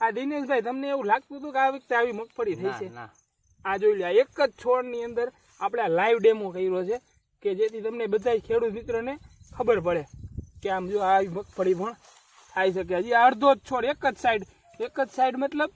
આ દિનેશભાઈ તમને એવું લાગતું હતું કે આ વખતે આવી મગફળી થઈ છે? આ જોઈ લે એક જ છોડની અંદર આપણે આ લાઈવ ડેમો કર્યો છે કે જેથી તમને બધા ખેડૂત મિત્રોને ખબર પડે કે આમ જો આવી મગફળી પણ થાય શકે. હજી અડધો જ છોડ એક જ સાઈડ એક જ સાઈડ મતલબ?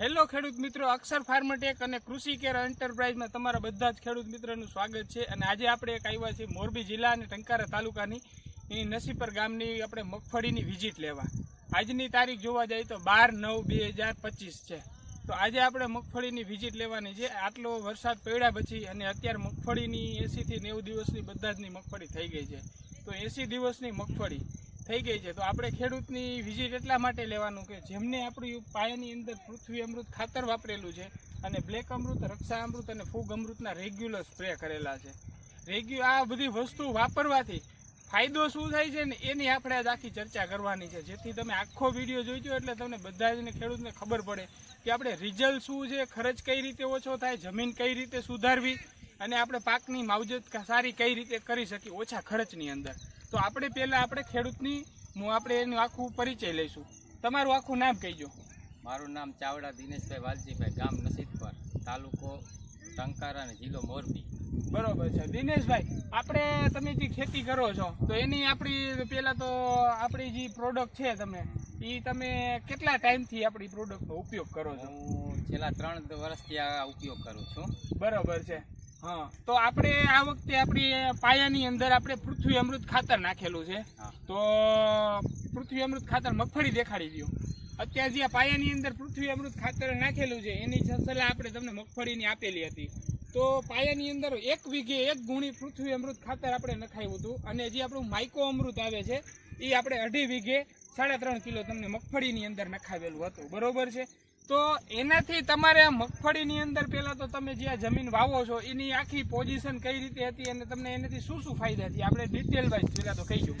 હેલો ખેડૂત મિત્રો અક્ષર ફાર્મટેક અને કૃષિ કેર એન્ટરપ્રાઇઝમાં તમારા બધા જ ખેડૂત મિત્રોનું સ્વાગત છે. અને આજે આપણે એક આવ્યા છીએ મોરબી જિલ્લા અને ટંકારા તાલુકાની એ નસીપર ગામની આપણે મગફળીની વિઝિટ લેવા. આજની તારીખ જોવા જઈએ તો બાર નવ બે હજાર પચીસ છે. તો આજે આપણે મગફળીની વિઝિટ લેવાની છે. આટલો વરસાદ પડ્યા પછી અને અત્યારે મગફળીની એંસીથી નેવું દિવસની બધા જની મગફળી થઈ ગઈ છે. તો એંસી દિવસની મગફળી થઈ ગઈ છે. તો આપણે ખેડૂતની વિઝિટ એટલા માટે લેવાનું કે જેમને આપણી પાયાની અંદર પૃથ્વી અમૃત ખાતર વાપરેલું છે અને બ્લેક અમૃત, રક્ષા અમૃત અને ફૂગ અમૃતના રેગ્યુલર સ્પ્રે કરેલા છે. રેગ્યુ આ બધી વસ્તુ વાપરવાથી ફાયદો શું થાય છે ને એની આપણે આજ આખી ચર્ચા કરવાની છે. જેથી તમે આખો વીડિયો જોઈજો એટલે તમને બધા જ ખેડૂતને ખબર પડે કે આપણે રિઝલ્ટ શું છે, ખર્ચ કઈ રીતે ઓછો થાય, જમીન કઈ રીતે સુધારવી અને આપણે પાકની માવજત સારી કઈ રીતે કરી શકીએ ઓછા ખર્ચની અંદર. તો આપણે પહેલાં આપણે ખેડૂતની, હું આપણે એનું આખું પરિચય લઈશું. તમારું આખું નામ કહીજો મારું નામ ચાવડા દિનેશભાઈ વાલજીભાઈ, ગામ નસીબપર, તાલુકો ટંકારા અને જિલ્લો મોરબી. બરોબર છે. દિનેશભાઈ આપણે તમે જે ખેતી કરો છો તો એની આપણી પહેલા તો આપણી જે પ્રોડક્ટ છે તમે એ તમે કેટલા ટાઈમથી આપણી પ્રોડક્ટનો ઉપયોગ કરો છો? હું છેલ્લા ત્રણ વર્ષથી આ ઉપયોગ કરું છું. બરોબર છે. હા તો આપણે આ વખતે આપણી પાયાની અંદર આપણે પૃથ્વી અમૃત ખાતર નાખેલું છે. તો પૃથ્વી અમૃત ખાતર મગફળી દેખાડી દો અત્યારે જે આ પાયાની અંદર પૃથ્વી અમૃત ખાતર નાખેલું છે એની સલાહ આપણે તમને મગફળીની આપેલી હતી. તો પાયાની અંદર એક વીઘે એક ગુણી પૃથ્વી અમૃત ખાતર આપણે નખાયું હતું. અને જે આપણું માઇકો અમૃત આવે છે એ આપણે અઢી વીઘે સાડા ત્રણ કિલો તમને મગફળીની અંદર નખાવેલું હતું. બરોબર છે? તો એનાથી તમારે મગફળીની અંદર પહેલાં તો તમે જે આ જમીન વાવો છો એની આખી પોઝિશન કઈ રીતે હતી અને તમને એનાથી શું શું ફાયદા થયા? આપણે ડિટેલ વાઇઝ પહેલાં તો કહી દઉં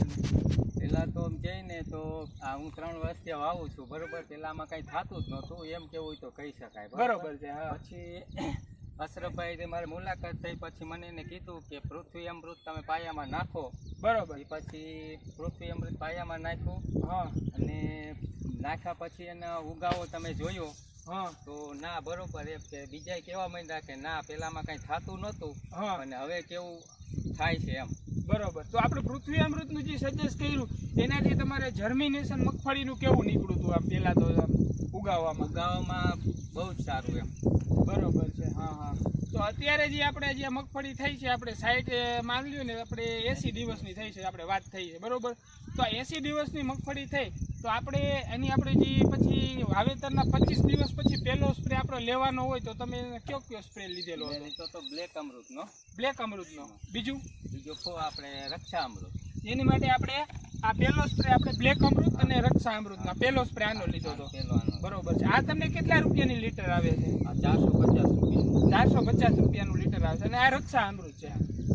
પેલા તો આમ જઈને તો આ હું ત્રણ વર્ષથી વાવું છું બરોબર? પહેલાં આમાં કઈ થતું જ નહોતું એમ કેવું હોય તો કહી શકાય. બરોબર? છે પછી અશરફભાઈ મારી મુલાકાત થઈ પછી મને એને કીધું કે પૃથ્વી અમૃત તમે પાયામાં નાખો. બરોબર. પછી પૃથ્વી અમૃત પાયામાં નાખ્યું. હા. અને નાખ્યા પછી એને ઉગાવો તમે જોયો. હા. તો ના બરોબર એમ કે બીજા કેવા માંડ્યા કે ના પેલામાં કઈ થતું નહોતું. હા. અને હવે કેવું થાય છે એમ. બરોબર. તો આપણે પૃથ્વી અમૃતનું જે સજેસ્ટ કર્યું એનાથી તમારે જર્મિનેશન મગફળીનું કેવું નીકળ્યું હતું આમ પહેલાં તો ઉગાવવામાં ગાવામાં બહુ જ સારું એમ. બરોબર છે હા હા. તો અત્યારે જે આપણે જે મગફળી થઈ છે આપણે સાઈટ માની લ્યો ને આપણે એસી દિવસની થઈ છે આપણે વાત થઈ છે બરોબર? તો આ એસી દિવસની મગફળી થઈ તો આપણે એની આપણે જે પછી વાવેતરના પચીસ દિવસ પછી પહેલો સ્પ્રે આપણે લેવાનો હોય તો તમે કયો કયો સ્પ્રે લીધેલો હતો? તો બ્લેક અમૃતનો. બ્લેક અમૃતનો. બીજું? બીજો આપણે રક્ષા અમૃત. એની માટે આપણે આ પહેલો સ્પ્રે આપણે બ્લેક અમૃત અને રક્ષા અમૃતનો પહેલો સ્પ્રે આનો લીધો હતો. પેલો બરોબર છે. આ તમને કેટલા રૂપિયાની લીટર આવે છે? ચારસો પચાસ રૂપિયા ચારસો પચાસ રૂપિયાનું લીટર આવે છે. અને આ રક્ષા અમૃત છે.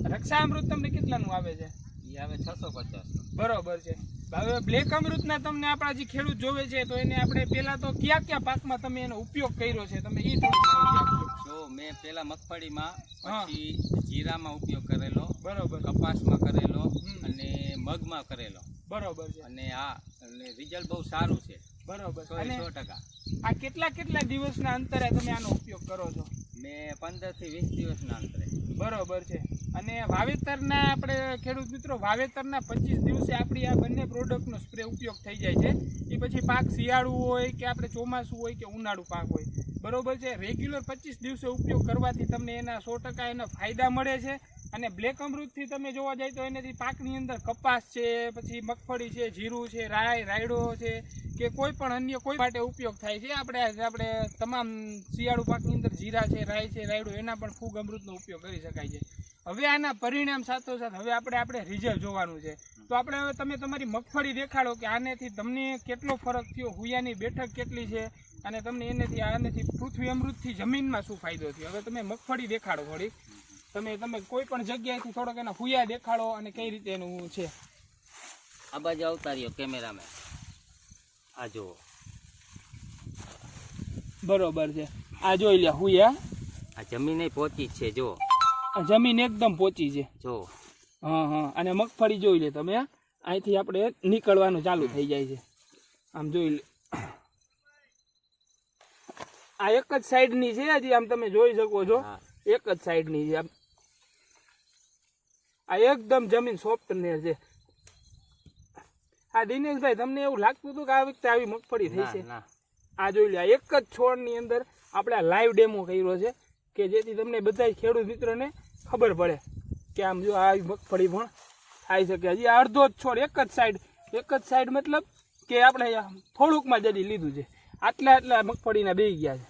રક્ષા અમૃત તમને કેટલાનું આવે છે? એ આવે છસો પચાસ. બરોબર છે. હવે બ્લેક અમૃતના તમને આપણા જે ખેડૂત જોવે છે તો એને આપણે પેલા તો કયા કયા પાકમાં તમે એનો ઉપયોગ કર્યો છે? તમે એ. જો મેં પેલા મગફળીમાં. પછી જીરામાં ઉપયોગ કરેલો બરોબર. કપાસમાં કરેલો અને મગમાં કરેલો. બરોબર છે. અને આ અને રિઝલ્ટ બહુ સારું છે. બરોબર. સો ટકા. આ કેટલા કેટલા દિવસના અંતરે તમે આનો ઉપયોગ કરો છો? મેં પંદરથી વીસ દિવસના અંતરે. બરોબર છે. અને વાવેતરના આપણે ખેડૂત મિત્રો વાવેતરના પચીસ દિવસે આપણી આ બંને પ્રોડક્ટનો સ્પ્રે ઉપયોગ થઈ જાય છે. એ પછી પાક શિયાળુ હોય કે આપણે ચોમાસું હોય કે ઉનાળુ પાક હોય. બરોબર છે. રેગ્યુલર પચીસ દિવસે ઉપયોગ કરવાથી તમને એના સો ટકા એના ફાયદા મળે છે. અને બ્લેક અમૃતથી તમે જોવા જાય તો એનાથી પાકની અંદર કપાસ છે, પછી મગફળી છે, જીરું છે, રાય, રાયડો છે, કે કોઈ પણ અન્ય કોઈ માટે ઉપયોગ થાય છે. આપણે આપણે તમામ શિયાળુ પાકની અંદર જીરા છે, રાય છે, રાયડો, એના પણ ફૂગ અમૃતનો ઉપયોગ કરી શકાય છે. હવે આના પરિણામ સાથોસાથ હવે આપણે આપણે રિઝલ્ટ જોવાનું છે. તો આપણે હવે તમે તમારી મગફળી દેખાડો કે આનેથી તમને કેટલો ફરક થયો, હુયાની બેઠક કેટલી છે, અને તમને એનેથી, આનેથી પૃથ્વી અમૃતથી જમીનમાં શું ફાયદો થયો? હવે તમે મગફળી દેખાડો થોડીક. તમે તમે કોઈ પણ જગ્યાએથી થોડોક એના હુયા દેખાડો અને કઈ રીતે એનું છે? આ બાજુ આવતા રહ્યો કેમેરામેન. આ જુઓ. બરોબર છે. આ જોઈ લે હુયા આ જમીન પહોંચી જ છે જો આ જમીન એકદમ પોચી છે. જો હા હા. અને મગફળી જોઈ લે તમે અહીંથી આપણે નીકળવાનું ચાલુ થઈ જાય છે. આમ જોઈ લે. આ એક જ સાઈડની છે હજી આમ તમે જોઈ શકો છો. એક જ સાઈડની છે. આમ આ એકદમ જમીન સોફ્ટ ને છે આ દિનેશભાઈ તમને એવું લાગતું હતું કે આ વખતે આવી મગફળી થઈ છે? આ જોઈ લે આ એક જ છોડની અંદર આપણે આ લાઈવ ડેમો કર્યો છે કે જેથી તમને બધા ખેડૂત મિત્રોને ખબર પડે કે આમ જો આવી મગફળી પણ થાય શકે. હજી આ અડધો જ છોડ એક જ સાઈડ એક જ સાઈડ મતલબ કે આપણે થોડુંકમાં જડી લીધું છે. આટલા આટલા મગફળીના બે ગયા છે.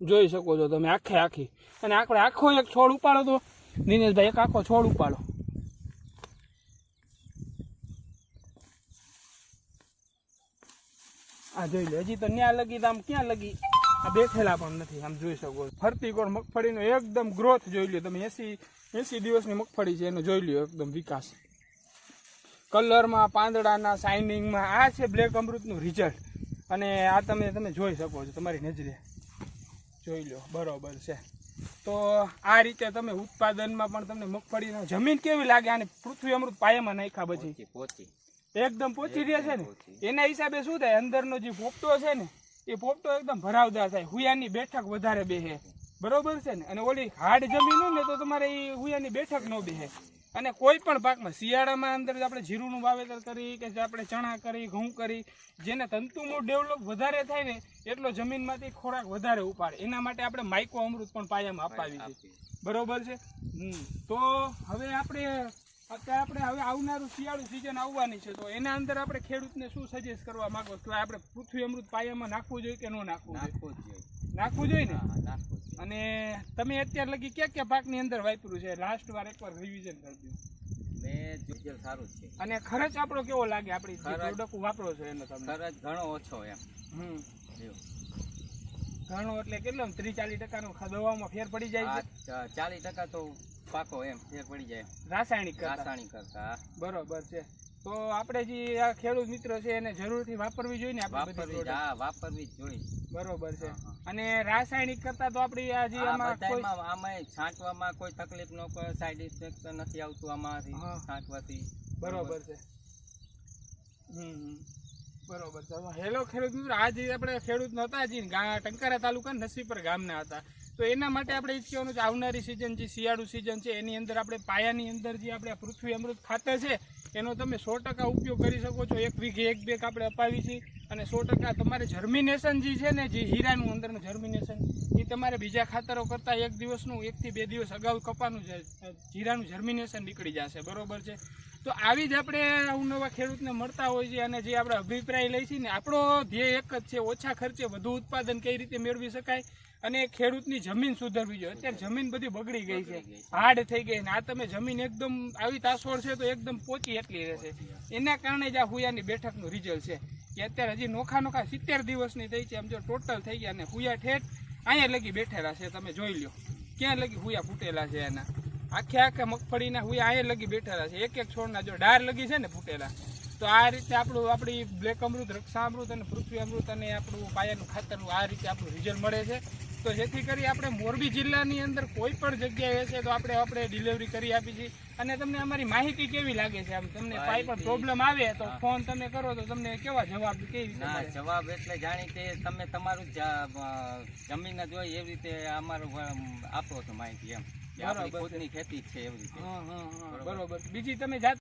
જોઈ શકો છો તમે આખે આખી. અને આપણે આખો એક છોડ ઉપાડો તો દિનેશભાઈ એક આખો છોડ ઉપાડો. આ જોઈ લો, હજી તો ન્યા લગી આમ ક્યાં લગી? આ બેઠેલા પણ નથી, આમ જોઈ શકો. ફરતી કોર મગફળીનો એકદમ ગ્રોથ જોઈ લ્યો તમે. એસી એસી દિવસની મગફળી છે, એનો જોઈ લ્યો એકદમ વિકાસ. કલરમાં, પાંદડાના શાઇનિંગમાં આ છે બ્લેક અમૃતનું રિઝલ્ટ અને આ તમે તમે જોઈ શકો છો, તમારી નજરે. જોઈ લો બરોબર છે. તો આ રીતે તમે ઉત્પાદનમાં પણ તમને મગફળીનો જમીન કેવી લાગે? અને પૃથ્વી અમૃત પાયામાં નાખ્યા પછી. પોચી. એકદમ પોચી રહે છે ને? એના હિસાબે શું થાય? અંદરનો જે પોપટો છે ને એ પોપટો એકદમ ભરાવદાર થાય. હુયાની બેઠક વધારે બેહે. બરોબર છે ને? અને ઓલી હાર્ડ જમીન હોય ને તો તમારે એ હુયાની બેઠક ન બેહે. અને કોઈ પણ પાકમાં શિયાળામાં અંદર આપણે જીરુંનું વાવેતર કરી કે જે આપણે ચણા કરી ઘઉં કરી જેને તંતુમૂળ ડેવલપ વધારે થાય ને એટલો જમીનમાંથી ખોરાક વધારે ઉપાડે. એના માટે આપણે માઇકો અમૃત પણ પાયામાં અપાવી છે. બરોબર છે? હમ. તો હવે આપણે અત્યારે આપણે હવે આવનારું શિયાળુ સિઝન આવવાની છે તો એના અંદર આપણે ખેડૂતને શું સજેસ્ટ કરવા માંગો કે આપણે પૃથ્વી અમૃત પાયામાં નાખવું જોઈએ કે ન નાખવું જોઈએ? નાખવું જોઈએ. નાખવું જોઈએ ને? નાખવું જોઈએ. અને તમે અત્યાર લગી ક્યાં ક્યાં પાકની અંદર વાપર્યું છે? લાસ્ટ વાર એકવાર રિવિઝન કરજો મેં રિઝલ્ટ સારું છે. અને ખર્ચ આપણો કેવો લાગે આપણી પ્રોડક્ટ વાપરો છો એનો તમે? ખર્ચ ઘણો ઓછો એમ. હમ. ઘણો એટલે કેટલો? ત્રીસ ચાલીસ ટકાનો દવામાં ફેર પડી જાય છે? ચાલીસ ટકા તો પાકો એમ ફેર પડી જાય રાસાયણિક રાસાયણિક કરતા બરોબર છે. તો આપણે જે આ ખેડૂત મિત્ર છે એને જરૂરથી વાપરવી જોઈએ ને વાપરવી હા વાપરવી જ જોઈએ. બરોબર છે. અને રાસાયણિક કરતા તો આપણી આ જે આમાં કોઈ આમાં છાંટવામાં કોઈ તકલીફ નો કોઈ સાઈડ ઇફેક્ટ નથી આવતું આમાંથી છાંટવાથી. બરોબર છે. હમ. બરોબર છે. હેલો ખેડૂત મિત્રો આજે આપણે ખેડૂત નહોતા જી ટંકારા તાલુકા નસીપર ગામના હતા. તો એના માટે આપણે એ જ કહેવાનું છે, આવનારી સિઝન જે શિયાળુ સિઝન છે, એની અંદર આપણે પાયાની અંદર જે આપણે પૃથ્વી અમૃત ખાતર છે, એનો તમે સો ટકા ઉપયોગ કરી શકો છો. એક વીઘે એક બેગ આપણે અપાવી છીએ અને સો ટકા તમારે જર્મિનેશન જે છે ને, જે હીરાનું અંદરનું જર્મિનેશન એ તમારે બીજા ખાતરો કરતાં એક દિવસનું એકથી બે દિવસ અગાઉ કપાનું છે જીરાનું જર્મિનેશન નીકળી જશે. બરોબર છે? તો આવી જ આપણે અવનવા ખેડૂતને મળતા હોય છે અને જે આપણે અભિપ્રાય લઈ છીએ ને, આપણો ધ્યેય એક જ છે, ઓછા ખર્ચે વધુ ઉત્પાદન કઈ રીતે મેળવી શકાય? અને ખેડૂતની જમીન સુધરવી જોઈએ. અત્યારે જમીન બધી બગડી ગઈ છે. હાડ થઈ ગઈ ને આ તમે જમીન એકદમ આવી તાસોડ છે તો એકદમ પોચી એટલી રહેશે એના કારણે જ આ હુયાની બેઠકનું રિઝલ્ટ છે. કે અત્યારે હજી નોખા નોખા સિત્તેર દિવસની થઈ છે. આમ જો ટોટલ થઈ ગયા અને હુયા ઠેઠ અહીંયા લગી બેઠેલા છે. તમે જોઈ લ્યો. ક્યાં લગી હુયા ફૂટેલા છે એના. આખે આખે મગફળીના હુયા અહીંયા લગી બેઠેલા છે. એક એક છોડના જો ડાર લગી છે ને ફૂટેલા. તો આ રીતે આપણું, આપણી બ્લેક અમૃત રક્ષા અમૃત અને પૃથ્વી અમૃત અને આપણું પાયાનું ખાતરનું આ રીતે આપણું રિઝલ્ટ મળે છે. તો જેથી કરી આપણે મોરબી જિલ્લાની અંદર કોઈ પણ જગ્યાએ હશે તો આપણે આપણે ડિલિવરી કરી આપી છીએ અને તમને અમારી માહિતી કેવી લાગે છે? આમ તમને કાંઈ પણ પ્રોબ્લેમ આવે તો ફોન તમે કરો તો તમને કેવા જવાબ કેવી જવાબ એટલે જાણી કે તમે તમારું જમીન જ હોય એવી રીતે અમારું આપો છો માહિતી એમ. બરાબર ખેતી છે એવી રીતે. બરોબર. બીજી તમે જાત